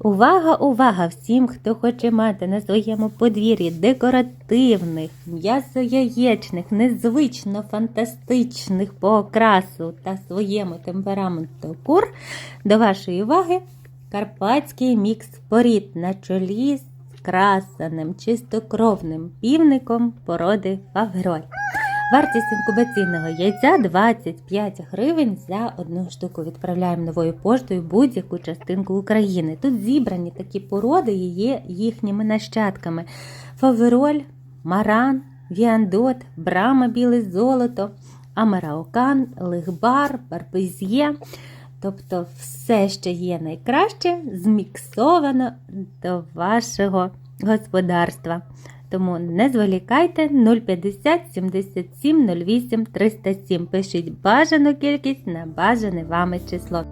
Увага, увага всім, хто хоче мати на своєму подвір'ї декоративних, м'ясо-яєчних, незвично фантастичних по окрасу та своєму темпераменту кур. До вашої уваги карпатський мікс порід на чолі з красаним чистокровним півником породи Фавроль. Вартість інкубаційного яйця 25 гривень за одну штуку. Відправляємо новою поштою будь-яку частинку України. Тут зібрані такі породи і є їхніми нащадками: Фавероль, Маран, Віандот, Брама біле золото, Амараокан, Лихбар, Барбезє. Тобто все, що є найкраще, зміксовано до вашого господарства. Тому не зволікайте 050 77 08 307. Пишіть бажану кількість на бажане вами число.